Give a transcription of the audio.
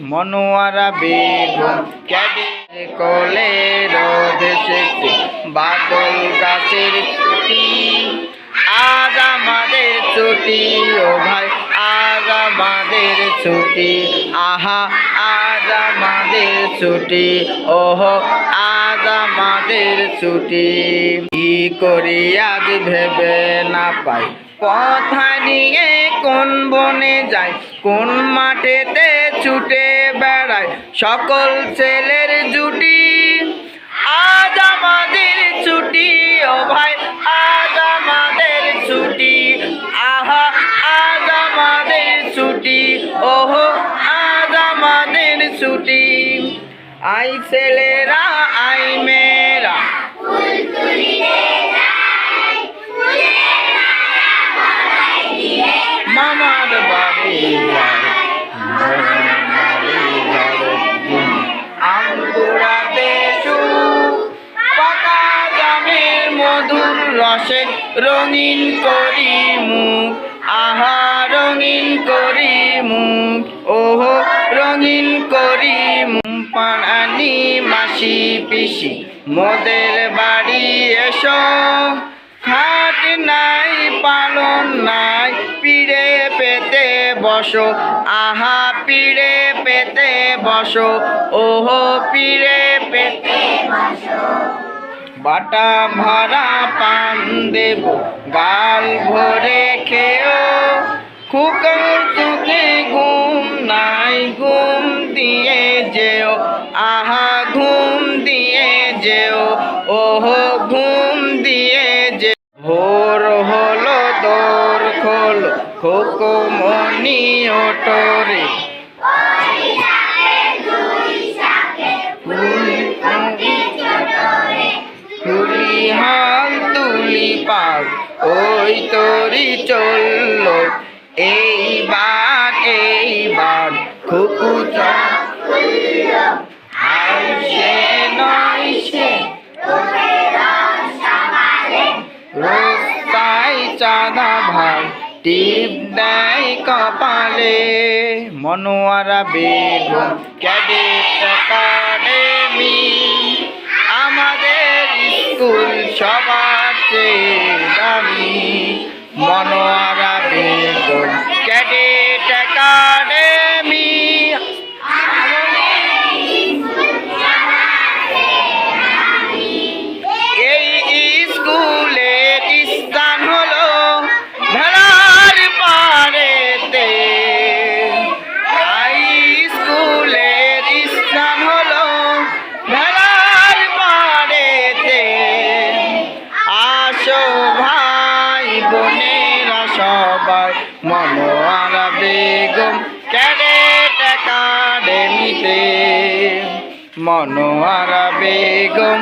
মনোয়ারা বেগম ক্যাডের কোলে রোদ বাদল গাছের ছুটি আজ আমাদের ছুটি, ও ভাই, আজ আমাদের ছুটি। আহা, আজ আমাদের ছুটি, ওহো, আজ আমাদের ছুটি। কি করি আজ ভেবে না পাই। কথা নিয়ে কোন বনে যায়, কোন মাঠেতে ছুটে বেড়ায়, সকল ছেলের জুটি। আজ আমাদের ছুটি, ও ভাই, আজ আমাদের ছুটি। আহা, আজ আমাদের ছুটি, ওহো, আজ আমাদের ছুটি। আই ছেলেরা, আই মেয়েরা। রসে রঙিন করি মুখ, আহা, রঙিন করি মুখ, ওহো, রঙিন করি মুখ। পানি মাসি পিসি, মোদের বাড়ি এসো। খাট নাই, পালন নাই, পিড়ে পেতে বসো। আহা, পিড়ে পেতে বসো, ওহো, পিড়ে পেতে বাটা ভরা পান দেব, গাল ভরে খেও। খুকার চোখে ঘুম নাই, ঘুম দিয়ে যেও। আহা, ঘুম দিয়ে যেও। ওহো, ঘুম দিয়ে যে ভোর হলো দোর খোল, খোকো মনি ওটরে পাল ওই তরি চলল এইবার এইবার খুকু সে নয় সে। রাস্তায় চাঁদা ভাই টিপ দেয় কপালে। Monowara Begum cadet academy Monowara Begum cadet সবাই মনোয়ারা বেগম ক্যাডেট একাডেমিতে। মনোয়ারা বেগম